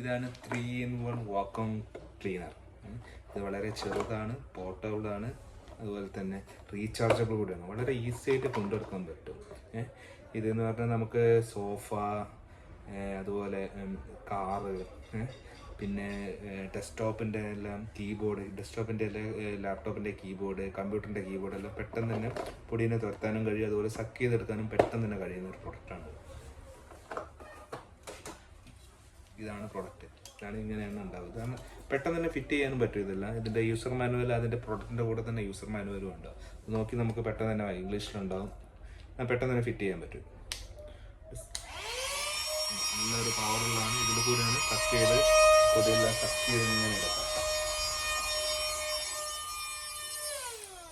ഇതാണ് three in one vacuum cleaner ഇത് വളരെ ചെറുതാണ് പോർട്ടബിൾ ആണ്. അതുപോലെ തന്നെ റീചാർജബിൾ കൂടിയാണ്. വളരെ ഈസി ആയിട്ട് കൊണ്ടെടുക്കാൻ പറ്റും. ഇതെന്ന് പറഞ്ഞാൽ നമുക്ക് സോഫ അതുപോലെ കാറ് പിന്നെ ഡെസ്ക്ടോപ്പിന്റെ എല്ലാം കീബോർഡ് ഡെസ്ക്ടോപ്പിന്റെ എല്ലാം ലാപ്ടോപ്പിന്റെ കീബോർഡ് കമ്പ്യൂട്ടറിന്റെ കീബോർഡ് എല്ലാം പെട്ടെന്ന് തന്നെ പൊടീനെ തുരത്താനും കഴിയും. അതുപോലെ സക്ക് ചെയ്തെടുക്കാനും പെട്ടെന്ന് തന്നെ കഴിയുന്ന ഒരു പ്രൊഡക്റ്റാണ് ഇതാണ് പ്രൊഡക്റ്റ് ഇതാണ് ഇങ്ങനെയാണ് ഉണ്ടാവുക കാരണം പെട്ടെന്ന് തന്നെ ഫിറ്റ് ചെയ്യാനും പറ്റും ഇതിന്റെ യൂസർ മാനുവൽ അതിന്റെ പ്രൊഡക്റ്റിന്റെ കൂടെ തന്നെ യൂസർ മാനുവലും ഉണ്ടാവും നോക്കി നമുക്ക് പെട്ടെന്ന് തന്നെ ഇംഗ്ലീഷിലുണ്ടാവും പെട്ടെന്ന് തന്നെ ഫിറ്റ് ചെയ്യാൻ പറ്റും. നല്ലൊരു പവറുള്ളതാണ് ഇതിൽ കൂടെയാണ് കട്ട് ചെയ്ത് പൊടിയെല്ലാം കട്ട് ചെയ്ത് ഇങ്ങനെ എടുക്കാം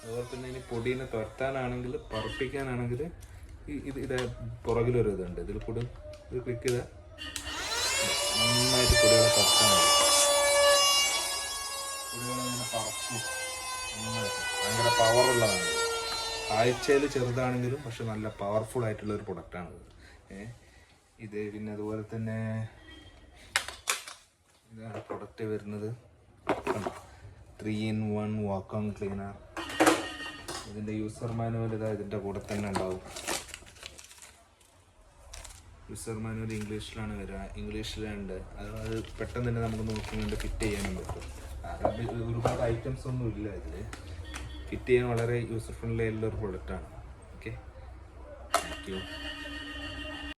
അതുപോലെ തന്നെ ഇനി പൊടീനെ തുരത്താനാണെങ്കിൽ പറപ്പിക്കാനാണെങ്കിൽ ഇത് ഇത് പുറകിലൊരു ഇതുണ്ട് ഇതിൽ കൂടെ ഇത് ക്ലിക്ക് ചെയ്താൽ നന്നായിട്ട് പൊടികളെ പറക്കാൻ കഴിയും പൊടികളിങ്ങനെ പറക്കും ഭയങ്കര പവറുള്ളതാണ് കാഴ്ചയിൽ ചെറുതാണെങ്കിലും പക്ഷെ നല്ല പവർഫുൾ ആയിട്ടുള്ള ഒരു പ്രൊഡക്റ്റാണ് ഇത് പിന്നെ അതുപോലെ തന്നെ ഇതാണ് പ്രൊഡക്റ്റ് വരുന്നത്. Three in one on cleaner. ഇതിന്റെ യൂസർ മാനുവൽ ഇതാ ഇതിന്റെ കൂടെ തന്നെ ഉണ്ടാവും. യൂസർ മാനുവൽ ഇംഗ്ലീഷിലാണ് വരിക ഇംഗ്ലീഷിലുണ്ട്. അത് പെട്ടെന്ന് തന്നെ നമുക്ക് നോക്കിക്കൊണ്ട് ഫിറ്റ് ചെയ്യാനും പറ്റും അറബി ഒരുപാട് ഐറ്റംസ് ഒന്നും ഇല്ല ഇതിൽ ഫിറ്റ് ചെയ്യാൻ വളരെ യൂസർ ഫ്രണ്ട്ലി ആയിട്ടുള്ള ഒരു പ്രൊഡക്റ്റാണ് ഓക്കെ താങ്ക് യു